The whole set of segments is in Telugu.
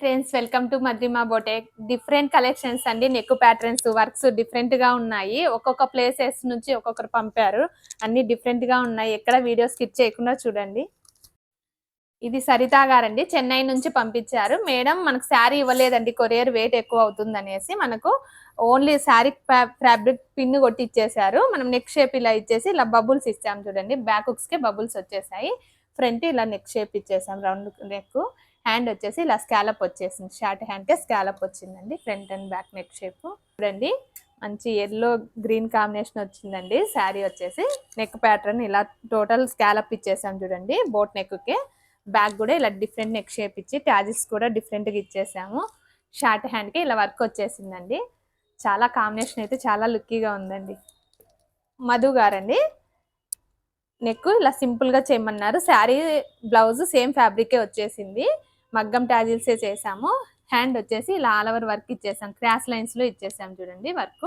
Friends welcome to Madhurima boutique different collections అండి నెక్ ప్యాటర్న్స్ వర్క్స్ డిఫరెంట్గా ఉన్నాయి. ఒక్కొక్క ప్లేసెస్ నుంచి ఒక్కొక్కరు పంపారు. అన్ని డిఫరెంట్గా ఉన్నాయి. ఎక్కడ వీడియో స్కిప్ చేయకుండా చూడండి. ఇది సరితా గారండి చెన్నై నుంచి పంపించారు. మేడం మనకు శారీ ఇవ్వలేదండి కొరియర్ వెయిట్ ఎక్కువ అవుతుంది అనేసి మనకు ఓన్లీ శారీ ఫ్యాబ్రిక్ పిన్ కొట్టి ఇచ్చేసారు మనం నెక్ షేప్ ఇలా ఇచ్చేసి ఇలా బబుల్స్ ఇచ్చాము చూడండి. బ్యాక్కి బబుల్స్ వచ్చేసాయి. ఫ్రంట్ ఇలా నెక్ షేప్ ఇచ్చేసాం రౌండ్ నెక్ హ్యాండ్ వచ్చేసి ఇలా స్కాలప్ వచ్చేసింది. షార్ట్ హ్యాండ్కే స్కాలప్ వచ్చిందండి. Front and back neck shape. చూడండి మంచి ఎల్లో గ్రీన్ కాంబినేషన్ వచ్చిందండి. శారీ వచ్చేసి నెక్ ప్యాటర్న్ ఇలా టోటల్ స్కాలప్ ఇచ్చేసాం చూడండి బోట్ నెక్కి బ్యాక్ కూడా ఇలా డిఫరెంట్ నెక్ షేప్ ఇచ్చి ట్యాజెస్ కూడా డిఫరెంట్గా ఇచ్చేసాము. షార్ట్ హ్యాండ్కి ఇలా వర్క్ వచ్చేసిందండి. చాలా కాంబినేషన్ అయితే చాలా లుక్కీగా ఉందండి. మధు గారండి నెక్ ఇలా సింపుల్గా చేయమన్నారు. శారీ బ్లౌజ్ సేమ్ ఫ్యాబ్రికే వచ్చేసింది. మగ్గం టాజిల్సే చేసాము హ్యాండ్ వచ్చేసి ఇలా ఆల్ ఓవర్ వర్క్ ఇచ్చేసాం. క్రాస్ లైన్స్లో ఇచ్చేసాం చూడండి వర్క్.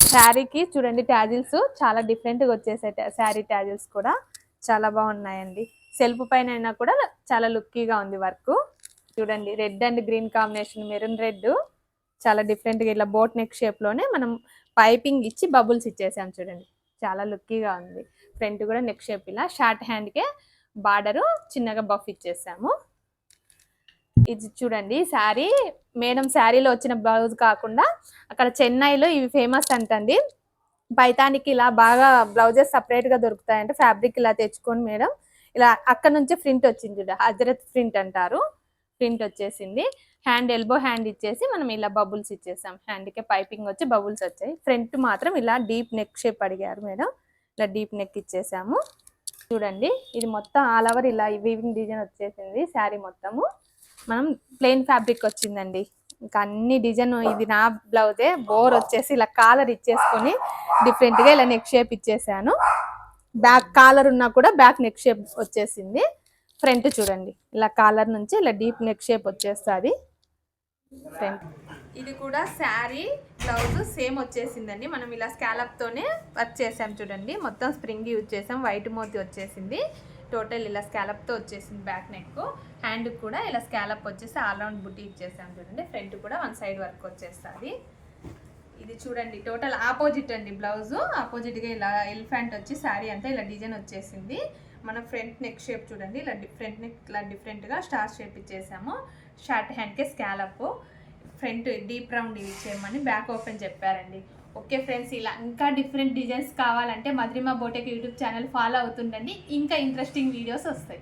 శారీకి చూడండి టాజిల్స్ చాలా డిఫరెంట్గా వచ్చేసాయి శారీ టాజిల్స్ కూడా. చాలా బాగున్నాయండి. సెల్ఫ్ పైన అయినా కూడా చాలా లుక్కీగా ఉంది వర్క్. చూడండి red and green combination maroon red. చాలా డిఫరెంట్గా ఇలా బోట్ నెక్ షేప్లోనే మనం పైపింగ్ ఇచ్చి బబుల్స్ ఇచ్చేసాం చూడండి. చాలా లుక్కీగా ఉంది. ఫ్రంట్ కూడా నెక్ షేప్ ఇలా షార్ట్ హ్యాండ్ కే బార్డర్ చిన్నగా బఫ్ ఇచ్చేసాము. ఇది చూడండి శారీ. మేడం శారీలో వచ్చిన బ్లౌజ్ కాకుండా అక్కడ చెన్నైలో ఇవి ఫేమస్ అంటండి. పైతానికి ఇలా బాగా బ్లౌజెస్ సపరేట్గా దొరుకుతాయంటే ఫ్యాబ్రిక్ ఇలా తెచ్చుకొని మేడం. ఇలా అక్కడ నుంచే ప్రింట్ వచ్చింది చూడ హజరత్ ప్రింట్ అంటారు. ప్రింట్ వచ్చేసింది. హ్యాండ్ ఎల్బో హ్యాండ్ ఇచ్చేసి మనం ఇలా బబుల్స్ ఇచ్చేసాం. హ్యాండ్కే పైపింగ్ వచ్చి బబుల్స్ వచ్చాయి. ఫ్రంట్ మాత్రం ఇలా డీప్ నెక్ షేప్ అడిగారు మేడం. ఇలా డీప్ నెక్ ఇచ్చేసాము. చూడండి ఇది మొత్తం ఆల్ ఓవర్ ఇలా వీవింగ్ డిజైన్ వచ్చేసింది శారీ మొత్తము. మనం ప్లెయిన్ ఫ్యాబ్రిక్ వచ్చిందండి. ఇంకా అన్ని డిజైన్ ఇది నా బ్లౌజే బోర్ వచ్చేసి ఇలా కాలర్ ఇచ్చేసుకొని డిఫరెంట్గా గా ఇలా నెక్ షేప్ ఇచ్చేసాను. బ్యాక్ కాలర్ ఉన్నా కూడా బ్యాక్ నెక్ షేప్ వచ్చేసింది. ఫ్రంట్ చూడండి ఇలా కాలర్ నుంచి ఇలా డీప్ నెక్ షేప్ వచ్చేస్తుంది. ఫ్రంట్ ఇది కూడా శారీ బ్లౌజ్ సేమ్ వచ్చేసిందండి. మనం ఇలా స్కాలప్తోనే వర్క్ చేసాం చూడండి. మొత్తం స్ప్రింగ్ యూజ్ చేసాం వైట్ మోతి వచ్చేసింది. టోటల్ ఇలా స్కాలప్తో వచ్చేసింది బ్యాక్ నెక్ హ్యాండ్ కూడా ఇలా స్కాలప్ వచ్చేసి ఆల్ రౌండ్ బుట్టి ఇచ్చేసాం చూడండి. ఫ్రంట్ కూడా వన్ సైడ్ వర్క్ వచ్చేస్తుంది. ఇది చూడండి టోటల్ ఆపోజిట్ అండి బ్లౌజు ఆపోజిట్గా ఇలా ఎలిఫెంట్ వచ్చి శారీ అంతా ఇలా డిజైన్ వచ్చేసింది. మన ఫ్రంట్ నెక్ షేప్ చూడండి ఇలా ఫ్రంట్ నెక్ ఇలా డిఫరెంట్గా స్టార్ షేప్ ఇచ్చేసాము. షార్ట్ హ్యాండ్కే స్కాలప్ ఫ్రంట్ డీప్ రౌండ్ ఇచ్చేయమని బ్యాక్ ఓపెన్ చెప్పారండి. ఓకే ఫ్రెండ్స్ ఇలా ఇంకా డిఫరెంట్ డిజైన్స్ కావాలంటే Madhurima boutique YouTube channel follow అవుతుండండి. ఇంకా ఇంట్రెస్టింగ్ వీడియోస్ వస్తాయి.